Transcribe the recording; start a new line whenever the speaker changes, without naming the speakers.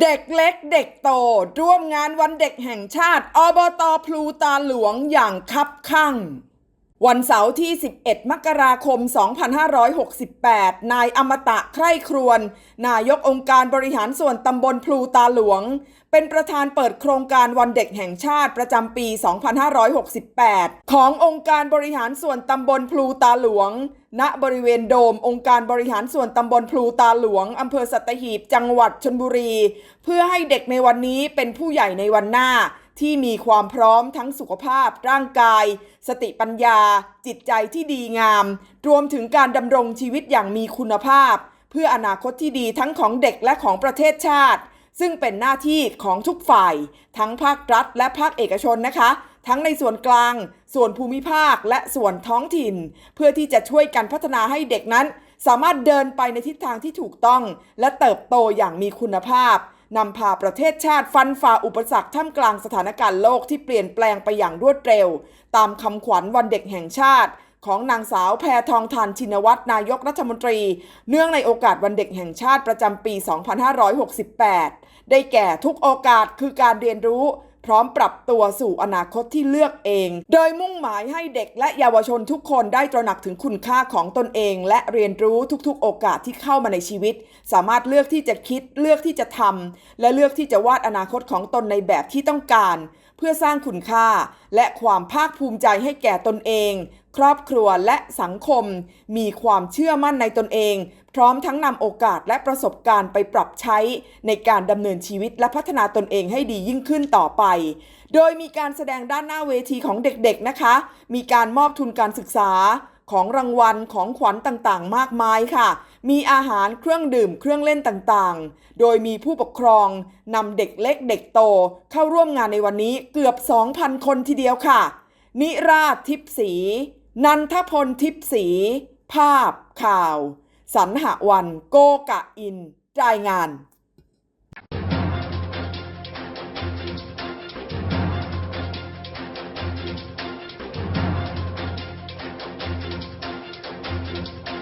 เด็กเล็กเด็กโต ร่วมงานวันเด็กแห่งชาติ อบตพลูตาหลวงอย่างคับคั่ง วันเสาร์ที่ 11 มกราคม 2568 นายอมตะใคร่ครวน นายกองค์การบริหารส่วนตำบลพลูตาหลวง เป็นประธานเปิดโครงการวันเด็กแห่งชาติประจำปี 2568 ขององค์การบริหารส่วนตำบลพลูตาหลวง ณ บริเวณโดมองค์การบริหารส่วนตำบลพลูตาหลวงอำเภอสัตหีบ จังหวัดชนบุรี เพื่อให้เด็กในวันนี้เป็นผู้ใหญ่ในวันหน้า ที่มีความพร้อมทั้งสุขภาพ ร่างกาย สติปัญญา จิตใจที่ดีงาม รวมถึงการดำรงชีวิตอย่างมีคุณภาพ เพื่ออนาคตที่ดีทั้งของเด็กและของประเทศชาติ ซึ่งเป็นหน้าที่ของทุกฝ่าย ทั้งภาครัฐ และภาคเอกชนนะคะ ทั้งในส่วนกลาง ส่วนภูมิภาค และส่วนท้องถิ่น เพื่อที่จะช่วยกันพัฒนาให้เด็กนั้น สามารถเดินไปในทิศทางที่ถูกต้อง และเติบโตอย่างมีคุณภาพ นำพาประเทศชาติฟันฝ่าอุปสรรคท่ามกลางสถานการณ์โลกที่เปลี่ยนแปลงไปอย่างรวดเร็ว ตามคำขวัญวันเด็กแห่งชาติ ของนางสาวแพทองทานชินวัตรนายกรัฐมนตรี เนื่องในโอกาสวันเด็กแห่งชาติประจำปี 2568 ได้แก่ทุกโอกาสคือการเรียนรู้ พร้อมปรับตัวสู่อนาคตที่เลือกเอง โดยมุ่งหมายให้เด็กและเยาวชนทุกคนได้ตระหนักถึงคุณค่าของตนเอง และเรียนรู้ทุกๆ โอกาสที่เข้ามาในชีวิต สามารถเลือกที่จะคิด เลือกที่จะทำและเลือกที่จะวาดอนาคตของตนในแบบที่ต้องการ เพื่อสร้างคุณค่า และความภาคภูมิใจให้แก่ตนเอง ครอบครัวและสังคม มีความเชื่อมั่นในตนเอง พร้อมทั้งนำโอกาสและประสบการณ์ไปปรับใช้ ในการดำเนินชีวิตและพัฒนาตนเองให้ดียิ่งขึ้นต่อไป โดยมีการแสดงด้านหน้าเวทีของเด็กๆนะคะ มีการมอบทุนการศึกษา ของรางวัลของขวัญต่างๆ มากมายค่ะ มีอาหารเครื่องดื่มเครื่องเล่นต่างๆ โดยมีผู้ปกครองนำเด็กเล็กเด็กโตเข้าร่วมงานในวันนี้เกือบ 2,000 คนทีเดียวค่ะ นิราชทิพย์ศรีนันทพลทิพย์ศรีภาพข่าวสันหวันโกกะอิน รายงาน